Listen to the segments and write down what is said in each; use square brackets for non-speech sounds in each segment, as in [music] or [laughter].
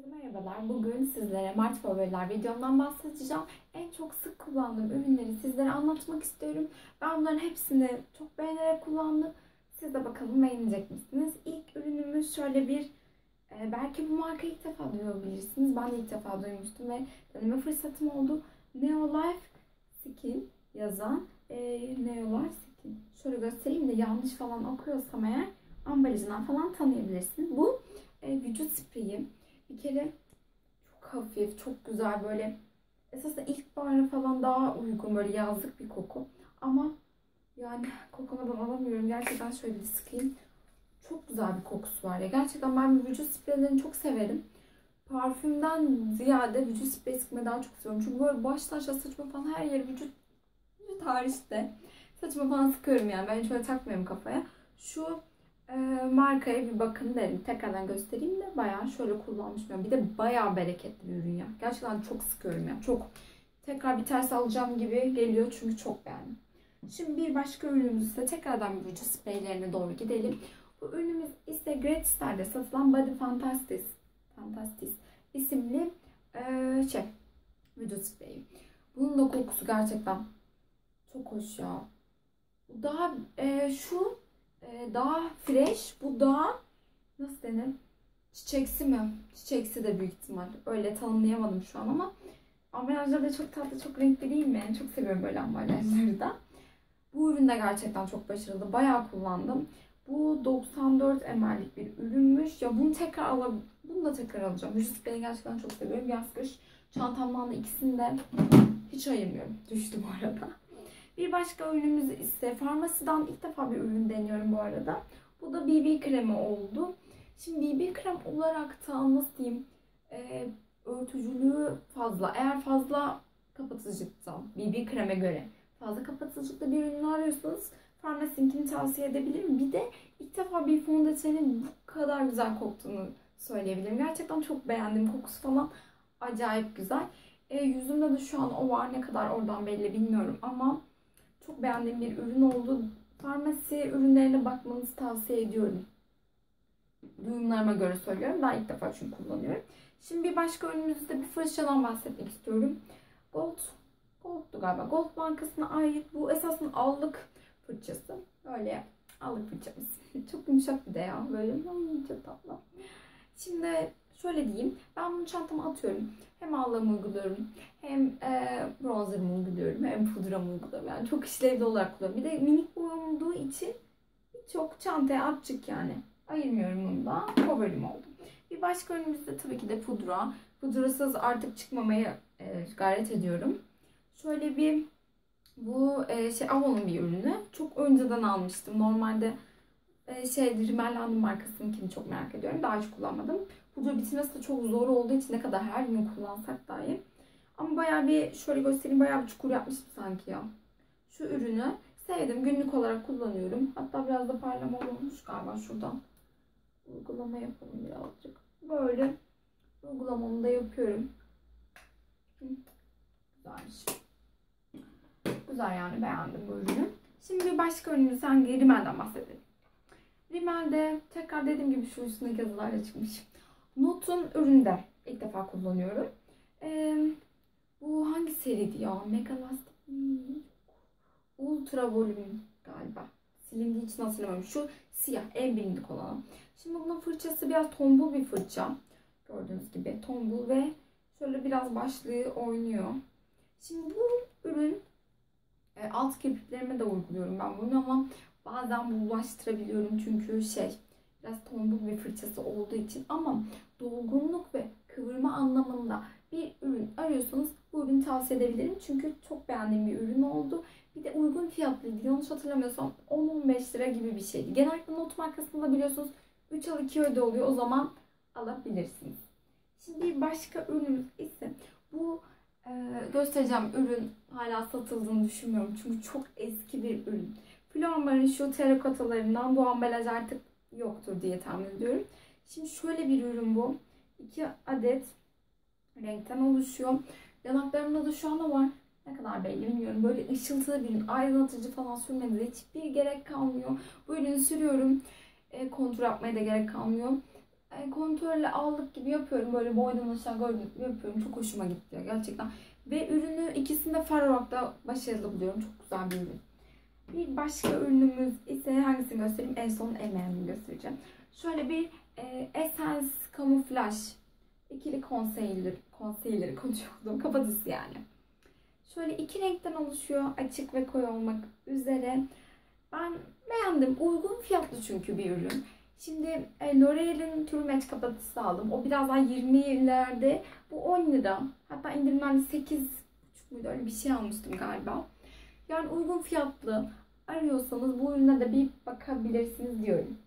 Herkese merhabalar. Bugün sizlere Mart favoriler videomdan bahsedeceğim. En çok sık kullandığım ürünleri sizlere anlatmak istiyorum. Ben bunların hepsini çok beğenerek kullandım. Siz de bakalım beğenecek misiniz? İlk ürünümüz şöyle bir e, belki bu markayı ilk defa duyabilirsiniz. Ben de ilk defa duymuştum ve deneme fırsatım oldu. Neolife Skin yazan e, Neolife Skin. Şöyle göstereyim de yanlış falan okuyorsam eğer ambalajından falan tanıyabilirsiniz. Bu e, vücut spreyi bir kere çok hafif, çok güzel böyle esasında ilkbahara falan daha uygun böyle yazlık bir koku. Ama yani kokumadan alamıyorum. Gerçekten şöyle bir sıkayım. Çok güzel bir kokusu var ya. Gerçekten ben vücut spreylerini çok severim. Parfümden ziyade vücut spreyi sıkmayı daha çok seviyorum. Çünkü böyle baştan aşağı saçma falan her yeri vücut, vücut hariçte saçma falan sıkıyorum yani. Ben hiç öyle takmıyorum kafaya. Şu markaya bir bakın derim. Tekrardan göstereyim de bayağı şöyle kullanmışım. Bir de bayağı bereketli bir ürün ya. Gerçekten çok sıkıyorum ya. Çok tekrar bir ters alacağım gibi geliyor çünkü çok beğendim. Şimdi bir başka ürünümüz ise tekrardan vücut spreylerine doğru gidelim. Bu ürünümüz ise Gratis'lerde satılan Body Fantastis, Fantastis isimli e, şey vücut spreyi. Bunun da kokusu gerçekten çok hoş ya. Daha e, şu e, daha fresh. Bu daha nasıl denir? Çiçeksi mi? Çiçeksi de büyük ihtimal. Öyle tanımlayamadım şu an ama ambalajları da çok tatlı, çok renkli değil mi? Çok seviyorum böyle ambalajları da. Bu ürün de gerçekten çok başarılı. Bayağı kullandım. Bu 94 ml'lik bir ürünmüş. Ya bunu tekrar alab bunu da tekrar alacağım. Spreyini gerçekten çok seviyorum. Yaz kış çantamdan da ikisini de hiç ayırmıyorum. Düştü bu arada. Bir başka ürünümüz ise farmasiden ilk defa bir ürün deniyorum bu arada. Bu da BB kremi oldu. Şimdi BB krem olarak da nasıl diyeyim e, örtücülüğü fazla. Eğer fazla kapatıcılıkta BB kreme göre fazla kapatıcılıkta bir ürün arıyorsanız Farmasinkini tavsiye edebilirim. Bir de ilk defa bir fondötenin bu kadar güzel koktuğunu söyleyebilirim. Gerçekten çok beğendim. Kokusu falan acayip güzel. E, yüzümde de şu an o var. Ne kadar oradan belli bilmiyorum ama çok beğendiğim bir ürün oldu. Farmasi ürünlerine bakmanızı tavsiye ediyorum. Duyumlarıma göre söylüyorum. Ben ilk defa çünkü kullanıyorum. Şimdi bir başka ürünümüzde bir fırçadan bahsetmek istiyorum. Gold, Gold'du galiba. Gold Bankası'na ait bu esasında allık fırçası. Öyle allık fırçamız. [laughs] çok yumuşak bir de ya. Böyle çok tatlı. Şimdi şöyle diyeyim. Ben bunu çantama atıyorum. Hem allığımı uyguluyorum. Hem e, bronzerımı uyguluyorum. Hem pudramı uyguluyorum. Yani çok işlevli olarak kullanıyorum. Bir de minik olduğu için çok çantaya atacak yani. Ayırmıyorum bunu da. Favorim oldu. Bir başka ürünümüzde tabii ki de pudra. Pudrasız artık çıkmamaya e, gayret ediyorum. Şöyle bir bu e, şey Avon'un bir ürünü. Çok önceden almıştım. Normalde e, şey Rimmel London markasınınkini çok merak ediyorum. Daha hiç kullanmadım. Pudra bitirmesi de çok zor olduğu için ne kadar her gün kullansak dahi. Ama bayağı bir şöyle göstereyim bayağı bir çukur yapmıştım sanki ya. Şu ürünü sevdim. Günlük olarak kullanıyorum. Hatta biraz da parlama olmuş galiba şuradan. Uygulama yapalım birazcık. Böyle uygulamamı da yapıyorum. Güzelmiş. Güzel yani beğendim bu ürünü. Şimdi başka ürünümüzden Rimmel'den bahsedelim. Rimmel'de tekrar dediğim gibi şu üstündeki yazılarla çıkmış. Not'un üründe ilk defa kullanıyorum. Ee, bu hangi seriydi ya? Megalast Ultra Volüm galiba. Silindiği için hatırlamıyorum. Şu siyah en bilindik olan. Şimdi bunun fırçası biraz tombul bir fırça. Gördüğünüz gibi tombul ve şöyle biraz başlığı oynuyor. Şimdi bu ürün e, alt kirpiklerime de uyguluyorum ben bunu ama bazen bulaştırabiliyorum çünkü şey biraz tombul bir fırçası olduğu için ama dolgunluk ve kıvırma anlamında bir ürün arıyorsanız bu ürünü tavsiye edebilirim. Çünkü çok beğendiğim bir ürün oldu. Bir de uygun fiyatlıydı. Yanlış hatırlamıyorsam 10-15 lira gibi bir şeydi. Genellikle not markasında biliyorsunuz 3 al 2 öde oluyor. O zaman alabilirsiniz. Şimdi bir başka ürünümüz ise bu e, göstereceğim ürün hala satıldığını düşünmüyorum. Çünkü çok eski bir ürün. Flormar'ın şu terakotalarından bu ambalaj artık yoktur diye tahmin ediyorum. Şimdi şöyle bir ürün bu. 2 adet renkten oluşuyor. Yanaklarımda da şu anda var. Ne kadar belli bilmiyorum. Böyle ışıltılı bir ürün. Aydınlatıcı falan sürmenize hiçbir gerek kalmıyor. Bu ürünü sürüyorum. E, kontrol yapmaya da gerek kalmıyor. e, kontrolle aldık gibi yapıyorum. Böyle boydan aşağı gördüğünüz gibi yapıyorum. Çok hoşuma gitti gerçekten. Ve ürünü ikisini de far olarak da başarılı buluyorum. Çok güzel bir ürün. Bir başka ürünümüz ise hangisini göstereyim? En son en göstereceğim. Şöyle bir e, Essence Camouflage ikili concealer, concealer konuşuyordum. [laughs] Kapatıcısı yani. Şöyle iki renkten oluşuyor. Açık ve koyu olmak üzere. Ben beğendim. Uygun fiyatlı çünkü bir ürün. Şimdi e, L'Oreal'in True Match kapatıcısı aldım. O biraz daha 20'lerde. Bu 10 lira. Hatta indirimden 8 muydu öyle bir şey almıştım galiba. Yani uygun fiyatlı arıyorsanız bu ürüne de bir bakabilirsiniz diyorum.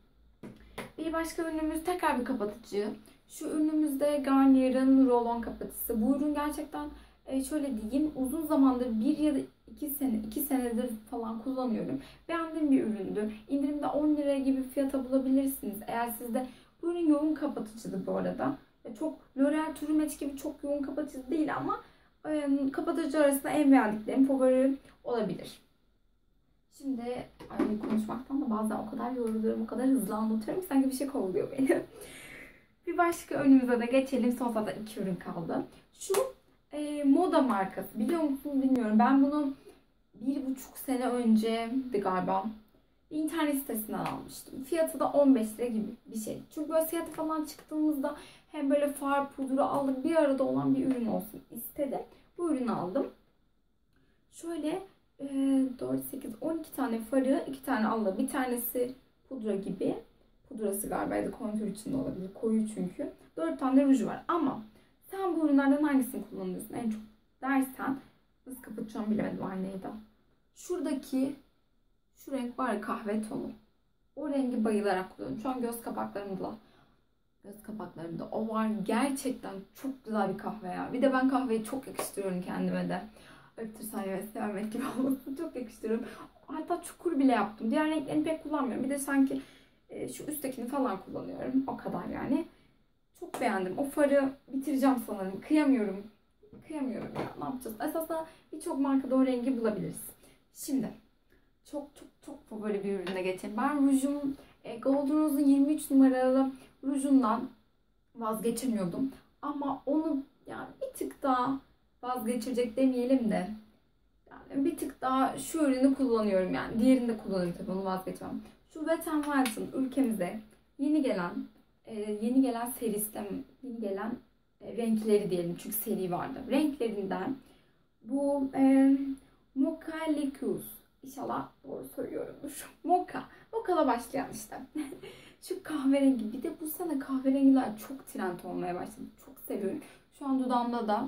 Bir başka ürünümüz tekrar bir kapatıcı. Şu ürünümüzde Garnier'ın Roll-On kapatıcısı. Bu ürün gerçekten e, şöyle diyeyim uzun zamandır bir ya da iki sene iki senedir falan kullanıyorum. Beğendiğim bir üründü. İndirimde 10 lira gibi fiyata bulabilirsiniz. Eğer sizde bu ürün yoğun kapatıcıdır bu arada. Çok L'Oreal True Match gibi çok yoğun kapatıcı değil ama e, kapatıcı arasında en beğendiklerim favori olabilir. Şimdi ay, konuşmaktan da bazen o kadar yoruluyorum, o kadar hızlı anlatıyorum ki sanki bir şey kovuluyor beni. [laughs] bir başka önümüze de geçelim. Son zaten iki ürün kaldı. Şu e, moda markası. Biliyor musunuz bilmiyorum. Ben bunu bir buçuk sene önce galiba bir internet sitesinden almıştım. Fiyatı da 15 lira gibi bir şey. Çünkü böyle siyahı falan çıktığımızda hem böyle far, pudra aldık bir arada olan bir ürün olsun istedim. Bu ürünü aldım. Şöyle 4, 8, 12 tane farı, 2 tane aldı. Bir tanesi pudra gibi. Pudrası galiba ya da kontür içinde olabilir. Koyu çünkü. 4 tane ruju var ama sen bu ürünlerden hangisini kullanıyorsun en çok dersen nasıl kapatacağım bilemedim aynayı da. Şuradaki şu renk var ya kahve tonu. O rengi bayılarak kullanıyorum. Şu an göz kapaklarımda göz kapaklarımda o var. Gerçekten çok güzel bir kahve ya. Bir de ben kahveyi çok yakıştırıyorum kendime de. Öptürsen ve sevmek gibi [laughs] olmasın çok yakıştırıyorum. Hatta çukur bile yaptım. Diğer renklerini pek kullanmıyorum. Bir de sanki e, şu üsttekini falan kullanıyorum. O kadar yani. Çok beğendim. O farı bitireceğim sanırım. Kıyamıyorum. Kıyamıyorum ya. Ne yapacağız? Esasında birçok markada o rengi bulabiliriz. Şimdi çok çok çok favori bir ürüne geçelim. Ben rujum e, Golden Rose'un 23 numaralı rujundan vazgeçemiyordum. Ama onu yani bir tık daha vazgeçirecek demeyelim de yani bir tık daha şu ürünü kullanıyorum yani. Diğerini de kullanıyorum tabii onu vazgeçmem. Şu Wet n Wild'ın ülkemize yeni gelen e, yeni gelen serisinden yeni gelen e, renkleri diyelim çünkü seri vardı. Renklerinden bu e, Mocha Liquus İnşallah doğru söylüyorumdur. [laughs] Mocha. Mocha'la başlayan işte. [laughs] Şu kahverengi. Bir de bu sene kahverengiler çok trend olmaya başladı. Çok seviyorum. Şu an dudağımda da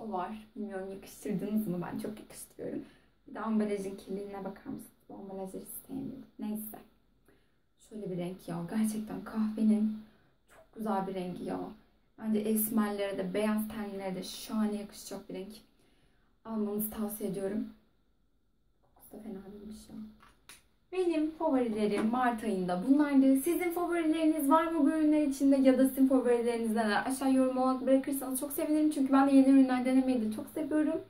o var. Bilmiyorum yakıştırdınız mı? Ben çok yakıştırıyorum. Bir de ambalajın kirliliğine bakar mısınız? Bu ambalajları sevmiyorum. Neyse. Şöyle bir renk ya. Gerçekten kahvenin çok güzel bir rengi ya. Bence esmerlere de beyaz tenlilere de şahane yakışacak bir renk. Almanızı tavsiye ediyorum. Kokusu da fena değilmiş ya. Benim favorilerim Mart ayında bunlardı. Sizin favorileriniz var mı bu ürünler içinde ya da sizin favorileriniz neler? Aşağı yorum olarak bırakırsanız çok sevinirim. Çünkü ben de yeni ürünler denemeyi de çok seviyorum.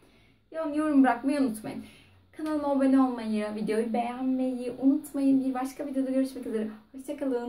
Yani yorum bırakmayı unutmayın. Kanalıma abone olmayı, videoyu beğenmeyi unutmayın. Bir başka videoda görüşmek üzere. Hoşçakalın.